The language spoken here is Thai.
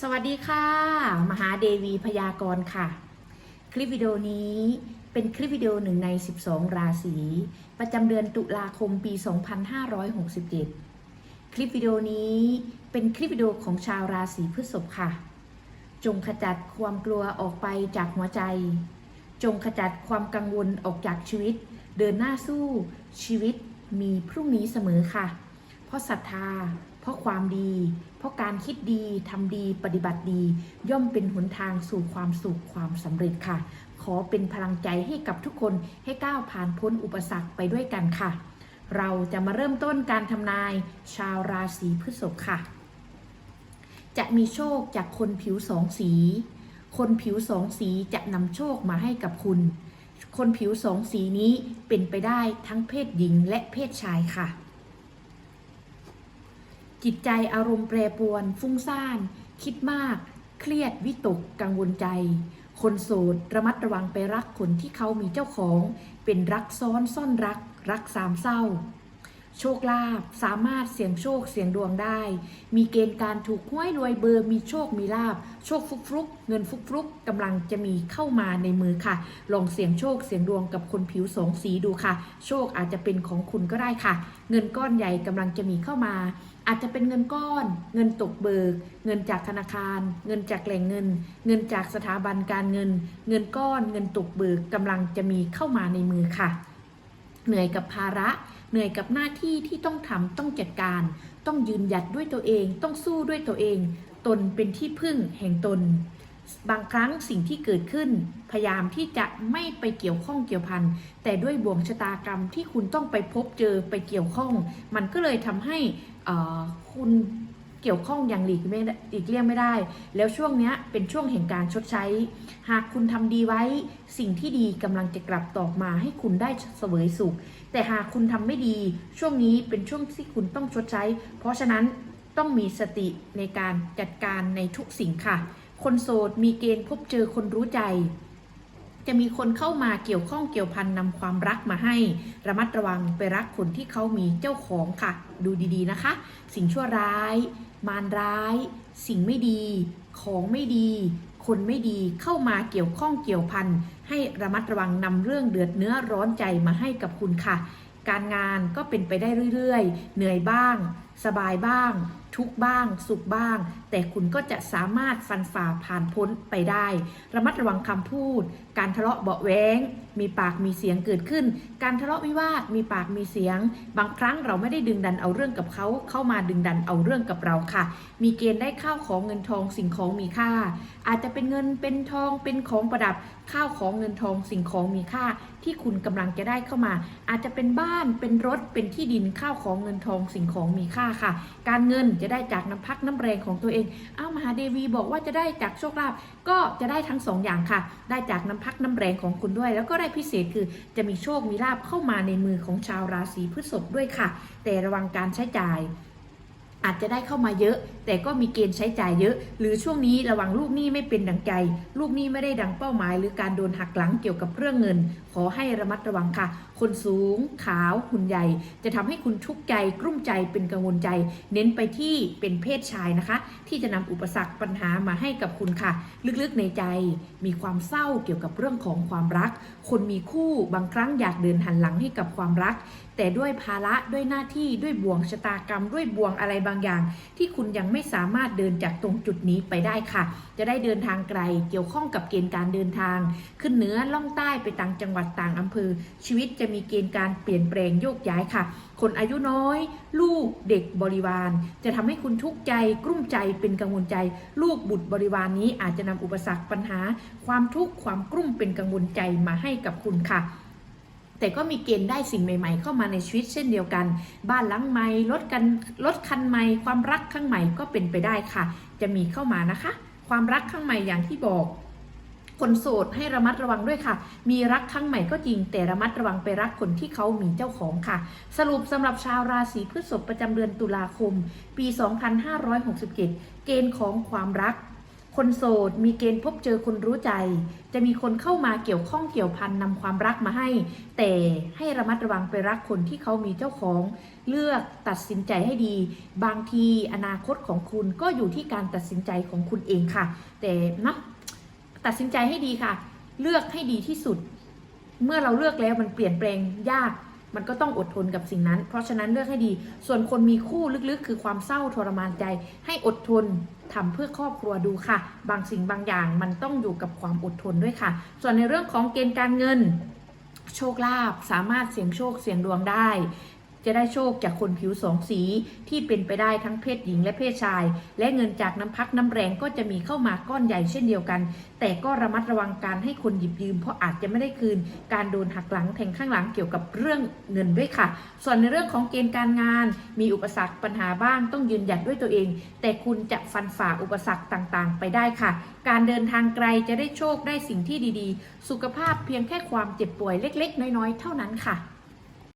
สวัสดีค่ะ มหาเดวีพยากรณ์ค่ะ คลิปวิดีโอนี้เป็นคลิปวิดีโอหนึ่งใน 12 ราศี ประจำเดือนตุลาคมปี 2567 คลิปวิดีโอนี้เป็นคลิปวิดีโอของชาวราศีพฤษภค่ะ จงขจัดความกลัวออกไปจากหัวใจ จงขจัดความกังวลออกจากชีวิต เดินหน้าสู้ชีวิตมีพรุ่งนี้เสมอค่ะ เพราะศรัทธา เพราะความดี เพราะการคิดดีทำดีปฏิบัติดี ย่อมเป็นหนทางสู่ความสุขความสำเร็จค่ะ ขอเป็นพลังใจให้กับทุกคนให้ก้าวผ่านพ้นอุปสรรคไปด้วยกันค่ะ เราจะมาเริ่มต้นการทำนายชาวราศีพฤษภค่ะ จะมีโชคจากคนผิวสองสี คนผิวสองสีจะนำโชคมาให้กับคุณ คนผิวสองสีนี้เป็นไปได้ทั้งเพศหญิงและเพศชายค่ะ จิตใจอารมณ์แปรปรวน ฟุ้งซ่าน คิดมาก เครียดวิตกกังวลใจ คนโสดระมัดระวังไปรักคนที่เขามีเจ้าของ เป็นรักซ้อนซ่อนรัก รักสามเศร้า โชคลาภสามารถเสี่ยงโชคเสี่ยงดวงได้ มีเกณฑ์การถูกห้วยรวยเบอร์ มีโชคมีลาบโชคฟุกฟุกเงินฟุกฟุกกำลังจะมีเข้ามาในมือค่ะ ลองเสี่ยงโชคเสี่ยงดวงกับคนผิวสองสีดูค่ะ โชคอาจจะเป็นของคุณก็ได้ค่ะ เงินก้อนใหญ่กำลังจะมีเข้ามา อาจจะเป็นเงินก้อน เงินตกเบิก เงินจากธนาคาร เงินจากแหล่งเงิน เงินจากสถาบันการเงิน เงินก้อน เงินตกเบิกกำลังจะมีเข้ามาในมือค่ะ เหนื่อยกับภาระ เหนื่อยกับหน้าที่ที่ต้องทำต้องจัดการ ต้องยืนหยัดด้วยตัวเอง ต้องสู้ด้วยตัวเอง ตนเป็นที่พึ่งแห่งตน บางครั้งสิ่งที่เกิดขึ้น พยายามที่จะไม่ไปเกี่ยวข้องเกี่ยวพันแต่ด้วยบ่วงชะตากรรมที่คุณต้องไปพบเจอไปเกี่ยวข้อง มันก็เลยทำให้คุณ เกี่ยวข้องอย่างหลีกไม่ได้หลีกเลี่ยงไม่ได้ แล้วช่วงนี้เป็นช่วงแห่งการชดใช้ หากคุณทำดีไว้ สิ่งที่ดีกำลังจะกลับตอบมาให้คุณได้เสวยสุข แต่หากคุณทำไม่ดี ช่วงนี้เป็นช่วงที่คุณต้องชดใช้ เพราะฉะนั้นต้องมีสติในการจัดการในทุกสิ่งค่ะ คนโสดมีเกณฑ์พบเจอคนรู้ใจ จะมีคนเข้ามาเกี่ยวข้องเกี่ยวพันนำความรักมาให้ ระมัดระวังไปรักคนที่เขามีเจ้าของค่ะ ดูดีๆนะคะ สิ่งชั่วร้าย มารร้าย สิ่งไม่ดี ของไม่ดี คนไม่ดีเข้ามาเกี่ยวข้องเกี่ยวพันให้ระมัดระวังนำเรื่องเดือดเนื้อร้อนใจมาให้กับคุณค่ะ การงานก็เป็นไปได้เรื่อยๆ เหนื่อยบ้าง สบายบ้าง ทุกบ้าง สุขบ้าง แต่คุณก็จะสามารถฟันฝ่าผ่านพ้นไปได้ ระมัดระวังคำพูด การทะเลาะเบาแวงมีปากมีเสียงเกิดขึ้น การทะเลาะวิวาทมีปากมีเสียง บางครั้งเราไม่ได้ดึงดันเอาเรื่องกับเขาเข้ามาดึงดันเอาเรื่องกับเราค่ะ มีเกณฑ์ได้ข้าวของเงินทองสิ่งของมีค่า อาจจะเป็นเงินเป็นทองเป็นของประดับข้าวของเงินทองสิ่งของมีค่า ที่คุณกำลังจะได้เข้ามา อาจจะเป็นบ้านเป็นรถเป็นที่ดินข้าวของเงินทองสิ่งของมีค่าค่ะ การเงินจะได้จากน้ำพักน้ำแรงของตัวเอง เอ้ามหาเดวีบอกว่าจะได้จากโชคลาภก็จะได้ทั้งสองอย่างค่ะ ได้จากน้ำพักน้ำแรงของคุณด้วย แล้วก็ได้พิเศษคือจะมีโชคมีลาภเข้ามาในมือของชาวราศีพฤษภด้วยค่ะ แต่ระวังการใช้จ่าย อาจจะได้เข้ามาเยอะ แต่ก็มีเกณฑ์ใช้จ่ายเยอะ หรือช่วงนี้ระวังลูกหนี้ไม่เป็นดังใจ ลูกหนี้ไม่ได้ดังเป้าหมาย หรือการโดนหักหลังเกี่ยวกับเรื่องเงิน ขอให้ระมัดระวังค่ะ คนสูง ขาวหุ่นใหญ่ จะทำให้คุณทุกข์ใจ กลุ้มใจเป็นกังวลใจ เน้นไปที่เป็นเพศชายนะคะ ที่จะนำอุปสรรคปัญหามาให้กับคุณค่ะ ลึกๆในใจมีความเศร้าเกี่ยวกับเรื่องของความรัก คนมีคู่บางครั้งอยากเดินหันหลังให้กับความรัก แต่ด้วยภาระด้วยหน้าที่ด้วยบ่วงชะตากรรมด้วยบ่วงอะไรบางางอย่าง ที่คุณยังไม่สามารถเดินจากตรงจุดนี้ไปได้ค่ะ จะได้เดินทางไกลเกี่ยวข้องกับเกณฑ์การเดินทาง ขึ้นเหนือล่องใต้ไปต่างจังหวัดต่างอำเภอ ชีวิตจะมีเกณฑ์การเปลี่ยนแปลงโยกย้ายค่ะ คนอายุน้อย ลูกเด็กบริวาร จะทำให้คุณทุกข์ใจกลุ้มใจเป็นกังวลใจ ลูกบุตรบริวารนนี้อาจจะนำอุปสรรคปัญหา ความทุกข์ความกลุ้มเป็นกังวลใจมาให้กับคุณค่ะ แต่ก็มีเกณฑ์ได้สิ่งใหม่ๆ เข้ามาในชีวิตเช่นเดียวกัน บ้านหลังใหม่รถกันรถคันใหม่ ความรักข้างใหม่ก็เป็นไปได้ค่ะ จะมีเข้ามานะคะ ความรักข้างใหม่อย่างที่บอกคนโสดให้ระมัดระวังด้วยค่ะ มีรักครั้งใหม่ก็จริง แต่ระมัดระวังไปรักคนที่เขามีเจ้าของค่ะ สรุปสำหรับชาวราศีพฤษภประจำเดือนตุลาคม ปี 2567 เกณฑ์ของความรัก คนโสดมีเกณฑ์พบเจอคนรู้ใจ จะมีคนเข้ามาเกี่ยวข้องเกี่ยวพันนำความรักมาให้ แต่ให้ระมัดระวังไปรักคนที่เขามีเจ้าของ เลือกตัดสินใจให้ดี บางทีอนาคตของคุณก็อยู่ที่การตัดสินใจของคุณเองค่ะ แต่นะตัดสินใจให้ดีค่ะ เลือกให้ดีที่สุด เมื่อเราเลือกแล้วมันเปลี่ยนแปลงยาก มันก็ต้องอดทนกับสิ่งนั้น เพราะฉะนั้นเลือกให้ดี ส่วนคนมีคู่ลึกๆ คือความเศร้าทรมานใจ ให้อดทนทำเพื่อครอบครัวดูค่ะ บางสิ่งบางอย่างมันต้องอยู่กับความอดทนด้วยค่ะ ส่วนในเรื่องของเกณฑ์การเงินโชคลาภสามารถเสี่ยงโชคเสี่ยงดวงได้ จะได้โชคจากคนผิวสองสีที่เป็นไปได้ทั้งเพศหญิงและเพศชาย และเงินจากน้ำพักน้ำแรงก็จะมีเข้ามาก้อนใหญ่เช่นเดียวกัน แต่ก็ระมัดระวังการให้คนหยิบยืม เพราะอาจจะไม่ได้คืน การโดนหักหลังแทงข้างหลังเกี่ยวกับเรื่องเงินด้วยค่ะ ส่วนในเรื่องของเกณฑ์การงาน มีอุปสรรคปัญหาบ้างต้องยืนหยัดด้วยตัวเอง แต่คุณจะฟันฝ่าอุปสรรคต่างๆ ไปได้ค่ะ การเดินทางไกลจะได้โชคได้สิ่งที่ดีๆ สุขภาพเพียงแค่ความเจ็บป่วยเล็ก ๆ น้อยๆ เท่านั้นค่ะ